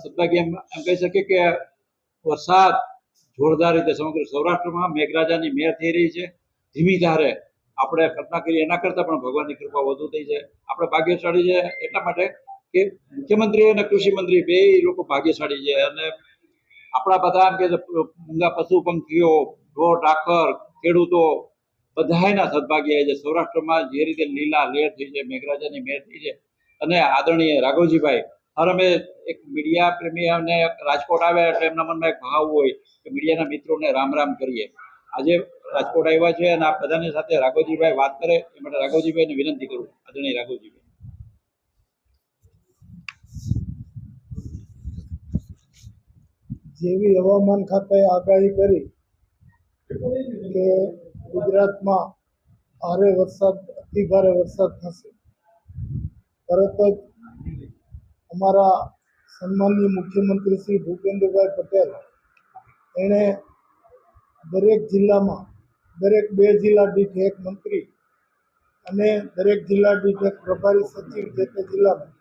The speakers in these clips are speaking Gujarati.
સદભાગ્ય એમ કહી શકીએ કે વરસાદ જોરદાર રીતે સમગ્ર સૌરાષ્ટ્રમાં મેઘરાજાની મેર થઈ રહી છે. ધીમી ધારે આપણે કલ્પના કરીએ એના કરતાં પણ ભગવાનની કૃપા વધુ થઈ છે. આપણે ભાગ્યશાળી છે એટલા માટે કે મુખ્યમંત્રી અને કૃષિ મંત્રી બે લોકો ભાગ્યશાળી છે અને આપણા બધા એમ કે મૂંગા પશુ પંખીઓ, ઢોર ડાકર ખેડૂતો બધાના સદભાગ્ય છે. સૌરાષ્ટ્રમાં જે રીતે લીલા લેર થઈ છે, મેઘરાજાની મેર થઈ છે અને આદરણીય રાઘવજીભાઈ હર અમે એક મીડિયા પ્રેમી અને રાજકોટ આવ્યા એટલે એમના મનમાં એક ભાવ હોય કે મીડિયાના મિત્રોને રામ રામ કરીએ. આજે રાજકોટ આવ્યા છે અને આ બધાની સાથે રાઘવજીભાઈ વાત કરે, એ માટે રાઘવજીભાઈને વિનંતી કરું, આદરણીય રાઘવજીભાઈ. જેવી હવામાન ખાતાએ આગાહી કરી કે ગુજરાતમાં ભારે વરસાદ અતિ ભારે વરસાદ થશે. તરત જ અમારા સન્માનીય મુખ્યમંત્રી શ્રી ભૂપેન્દ્રભાઈ પટેલ, એણે દરેક જિલ્લામાં, દરેક બે જિલ્લા દીઠ એક મંત્રી અને દરેક જિલ્લા દીઠ એક પ્રભારી સચિવ જે તે જિલ્લામાં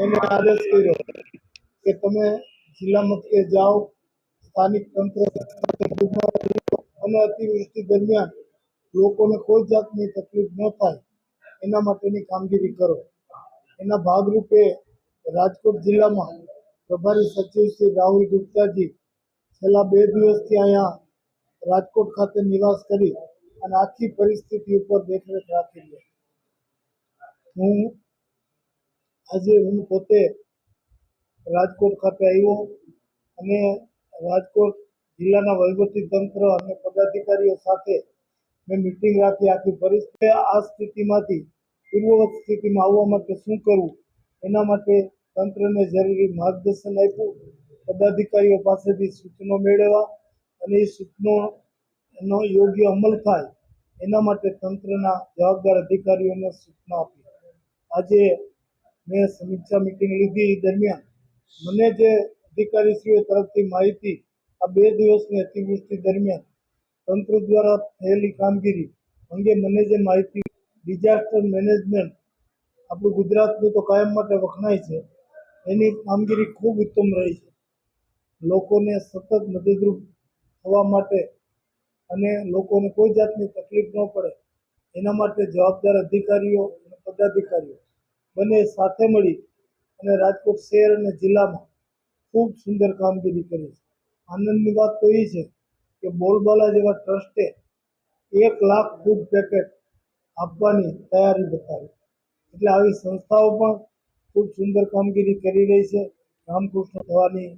એને આદેશ કર્યો કે તમે જિલ્લા મથકે જાઓ, સ્થાનિક તંત્ર અને અતિવૃષ્ટિ દરમિયાન લોકોને કોઈ જાતની તકલીફ ન થાય, એના માટેની કામગીરી કરો. એના ભાગરૂપે રાજકોટ જિલ્લામાં પ્રભારી સચિવ શ્રી રાહુલ ગુપ્તાજી છેલ્લા બે દિવસથી અહીંયા રાજકોટ ખાતે નિવાસ કરી અને આખી પરિસ્થિતિ ઉપર દેખરેખ રાખી છે. હું આજે હું પોતે રાજકોટ ખાતે આવ્યો અને રાજકોટ જિલ્લાના વહીવટી તંત્ર અને પદાધિકારીઓ સાથે મેં મિટિંગ રાખી આખી પરિસ્થિતિ. આ સ્થિતિમાંથી, પૂર્વવત સ્થિતિમાં આવવા માટે શું કરવું? એના માટે તંત્રને જરૂરી માર્ગદર્શન આપ્યું. પદાધિકારીઓ પાસેથી સૂચનો મેળવ્યા અને એ સૂચનોનો યોગ્ય અમલ થાય એના માટે તંત્રના જવાબદાર અધિકારીઓને સૂચના આપી. આજે મેં સમીક્ષા મિટિંગ લીધી. દરમિયાન મને જે અધિકારીશ્રીઓ તરફથી માહિતી આ બે દિવસની અતિવૃષ્ટિ દરમિયાન તંત્ર દ્વારા થયેલી કામગીરી અંગે મને જે માહિતી, ડિઝાસ્ટર મેનેજમેન્ટ આપણું ગુજરાતનું તો કાયમ માટે વખણાય છે એની કામગીરી ખૂબ ઉત્તમ રહી છે. લોકોને સતત મદદરૂપ થવા માટે અને લોકોને કોઈ જાતની તકલીફ ન પડે, એના માટે જવાબદાર અધિકારીઓ અને પદાધિકારીઓ બંને સાથે મળી અને રાજકોટ શહેર અને જિલ્લામાં ખૂબ સુંદર કામગીરી કરી છે. આનંદની વાત તો એ છે કે બોલબાલા જેવા ટ્રસ્ટે એક લાખ ફૂડ પેકેટ આપવાની તૈયારી બતાવી. એટલે આવી સંસ્થાઓ પણ ખૂબ સુંદર કામગીરી કરી રહી છે. રામકૃષ્ણ થવાની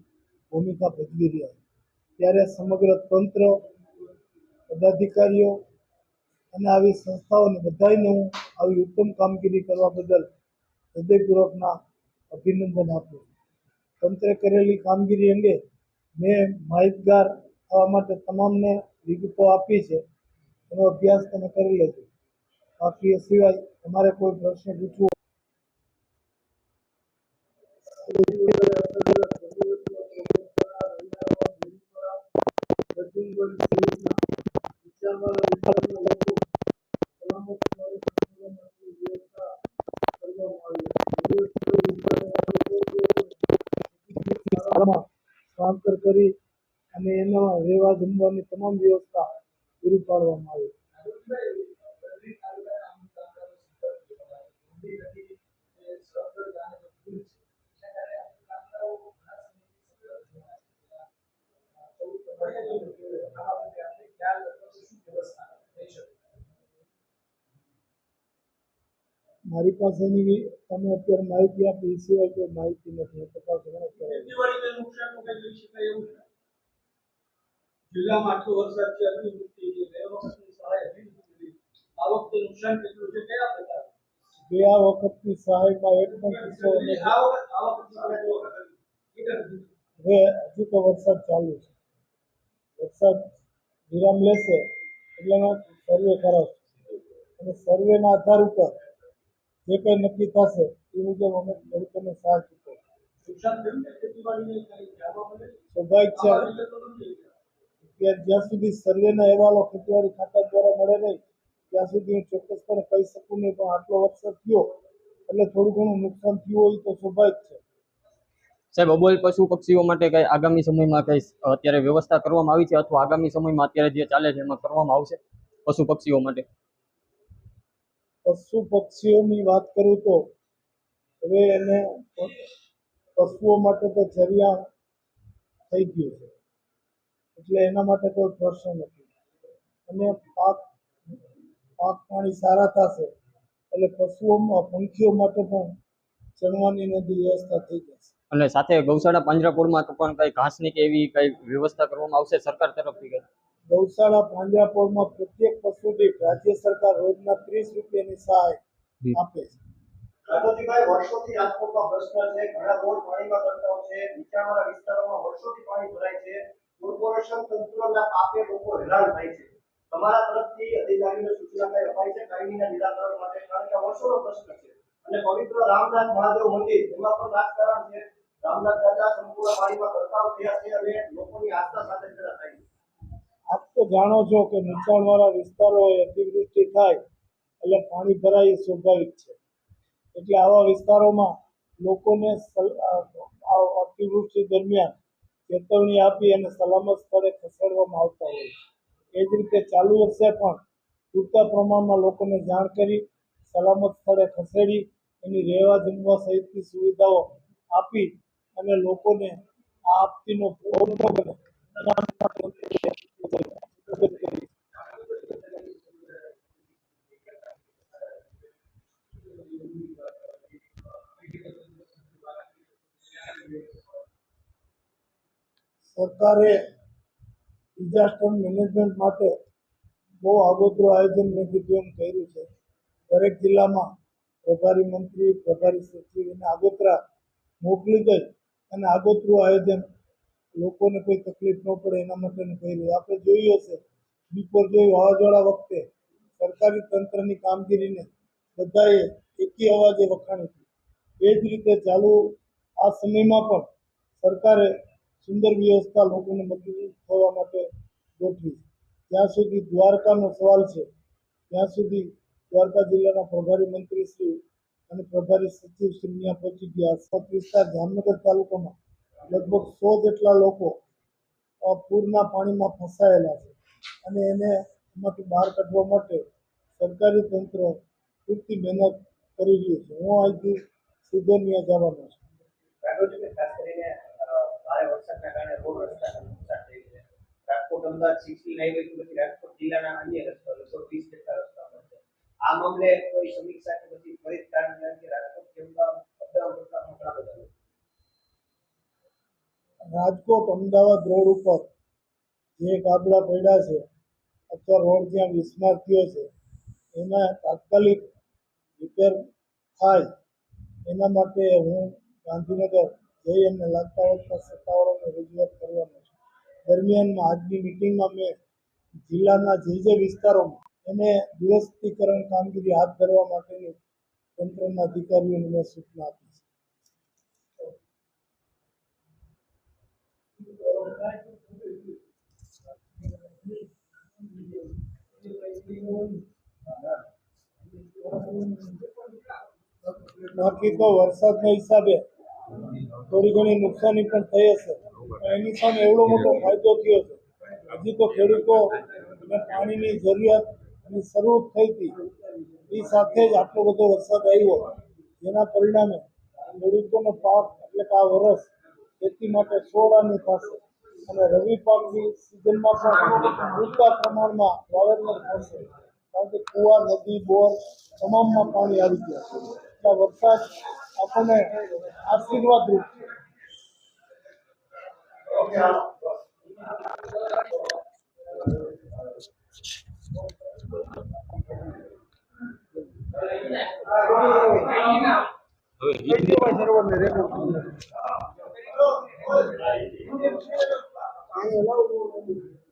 ભૂમિકા ભજવી રહ્યા ત્યારે સમગ્ર તંત્ર, પદાધિકારીઓ અને આવી સંસ્થાઓને બધાને હું આવી ઉત્તમ કામગીરી કરવા બદલ હૃદયપૂર્વકના અભિનંદન આપું તંત્રે કરેલી કામગીરી અંગે મેં માહિતગાર થવા માટે તમામને વિગતો આપી છે. એનો અભ્યાસ તમે કરી લેજો. બાકી એ સિવાય તમારે કોઈ પ્રશ્ન પૂછવો સ્થળાંતર કરી અને એના રહેવા જમવાની તમામ વ્યવસ્થા પૂરી પાડવામાં આવી મારી પાસેની બી તમે અત્યારે માહિતી આપી એ સિવાય કોઈ માહિતી નથી. તપાસ જિલ્લામાં આટલો વરસાદ છે અતિવૃષ્ટિ છે બે વખતની સહાય આ વખતે નુકસાન કેટલું છે કયા પ્રકાર ગયા વખતની સહાયમાં એક પણ કિસ્સો. હવે હજુ તો વરસાદ ચાલુ છે. વરસાદ વિરામ લેશે એટલે એનો સર્વે કરાવશે. અને સર્વેના આધાર ઉપર જે કંઈ નક્કી થશે એ મુજબ અમે ખેડૂતોને છે? સ્વાભાવિક છે. અત્યારે જ્યાં સુધી સર્વેના અહેવાલો ખેતીવાડી ખાતા દ્વારા મળે નહીં ત્યાં સુધી હું ચોક્કસપણે કહી શકું નહીં પણ આટલો વરસાદ થયો એટલે થોડું ઘણું નુકસાન થયું હોય તો સ્વાભાવિક છે. સાહેબ, અબોલ પશુ પક્ષીઓ માટે કઈ આગામી સમયમાં કઈ અત્યારે વ્યવસ્થા કરવામાં આવી છે અથવા આગામી સમયમાં અત્યારે જે ચાલે છે એમાં કરવામાં આવશે પશુ પક્ષીઓ માટે? પશુ પક્ષીઓની વાત કરું તો, હવે એને પશુઓ માટે તો ચરિયાણ થઈ ગયું છે. એટલે એના માટે કોઈ પ્રશ્ન નથી. અને પાક પાક પાણી સારા થશે, એટલે પશુઓમાં, પંખીઓ માટે પણ ચણવાની નદી વ્યવસ્થા થઈ જશે. અને સાથે ગૌશાળા પાંજરાપોળમાં તો પણ કઈ ઘાસની કે એવી કઈ વ્યવસ્થા કરવામાં આવશે સરકાર તરફથી કઈ? ગૌશાળા પાંજરાપોળમાં પ્રત્યેક પશુ દીઠ રાજ્ય સરકાર રોજના ત્રીસ રૂપિયાની સહાય આપે છે. ગણપતિભાઈ વર્ષોથી રાજકોટમાં પ્રશ્ન છે ઘણા રોડ પાણીમાં ગરકાવ છે નીચાણવાળા વિસ્તારોમાં વર્ષોથી પાણી ભરાય છે કોર્પોરેશન તંત્રના પાપે લોકો હેરાન થાય છે. તમારા તરફથી અધિકારીઓને સૂચના કઈ અપાઈ છે? કાયમીના નિરાકરણ માટે કારણ કે વર્ષોનો પ્રશ્ન છે. અને પવિત્ર રામનાથ મહાદેવ મંદિર, એમાં પણ રાજકારણ છે. રામનાથ દાદા સંપૂર્ણ પાણીમાં કરતા થયા છે અને લોકોની આસ્થા સાથે તેના થાય આપ તો જાણો છો કે નીચાણવાળા વિસ્તારો અતિવૃષ્ટિ થાય એટલે પાણી ભરાય એ સ્વાભાવિક છે. એટલે આવા વિસ્તારોમાં લોકોને અતિવૃષ્ટિ દરમિયાન ચેતવણી આપી અને સલામત સ્થળે ખસેડવામાં આવતા હોય એ જ રીતે ચાલુ વર્ષે પણ પૂરતા પ્રમાણમાં લોકોને જાણ કરી, સલામત સ્થળે ખસેડી એની રહેવા જમવા સહિતની સુવિધાઓ આપી અને લોકોને આ આપતીનો સરકારે ડિઝાસ્ટર મેનેજમેન્ટ માટે બહુ આગોતરું આયોજન મેં કીધું એમ કર્યું છે. દરેક જિલ્લામાં પ્રભારી મંત્રી, પ્રભારી સચિવ એને આગોતરા મોકલી દઈ અને આગોતરું આયોજન લોકોને કોઈ તકલીફ ન પડે એના માટેનું કર્યું. આપણે જોયું હશે, બપોર જોયું વાવાઝોડા વખતે સરકારી તંત્રની કામગીરીને બધાએ એકી અવાજે વખાણી હતી એ જ રીતે ચાલુ આ સમયમાં પણ સરકારે સુંદર વ્યવસ્થા લોકોને મદદરૂપ થવા માટે ગોઠવી જ્યાં સુધી દ્વારકાનો સવાલ છે, ત્યાં સુધી દ્વારકા જિલ્લાના પ્રભારી મંત્રી શ્રી અને પ્રભારી સચિવ શ્રી પહોંચી ગયા. સત વિસ્તાર જામનગર તાલુકામાં લગભગ સો જેટલા લોકો પૂરના પાણીમાં ફસાયેલા છે. અને એને એમાંથી બહાર કાઢવા માટે સરકારી તંત્ર પૂરતી મહેનત કરી રહ્યું છે. હું અહીંથી સીધો જવાનો છું. ખાસ કરીને ભારે વરસાદના કારણે રોડ રસ્તાને નુકસાન થઈ છે. રાજકોટ અમદાવાદ સિક્સટી હાઈવે પછી જિલ્લાના અન્ય રસ્તાઓ લગભગ વીસ જેટલા આ મામલે કોઈ સમીક્ષા કે પછી ત્વરિત કારણ કે રાજકોટ અમદાવાદ અપડાઉન કરતા ઘણા રાજકોટ અમદાવાદ રોડ ઉપર જે ગાબડા પડ્યા છે, અથવા રોડ જ્યાં વિસ્માર્થીઓ છે, એના તાત્કાલિક રિપેર થાય, એના માટે હું ગાંધીનગર જઈ અને લાગતા વળગતા સત્તાવાળાને રજૂઆત કરવાનો છું. દરમિયાનમાં આજની મિટિંગમાં મેં જિલ્લાના જે જે વિસ્તારોમાં એને દુરસ્તીકરણ કામગીરી હાથ ધરવા માટેની તંત્રના અધિકારીઓને મેં સૂચના આપી છે. બાકી તો વરસાદના હિસાબે થોડી ઘણી નુકસાની પણ થઈ હશે. એની સામે એવડો મોટો ફાયદો થયો છે. હજી તો ખેડૂતો પાણીની જરૂરિયાત અને શરૂ થઈ હતી. એ સાથે જ આટલો બધો વરસાદ આવ્યો. જેના પરિણામે ખેડૂતોનો પાક, એટલે કે આ વરસ, ખેતી માટે સોળાની થશે. અને રવિ પાકની સિઝનમાં પણ પૂરતા પ્રમાણમાં વાવેતર થશે. કારણ કે કુવા, નદી, બોર તમામમાં પાણી આવી ગયા છે. એટલે વરસાદ આપણને આશીર્વાદરૂપ છે. હવે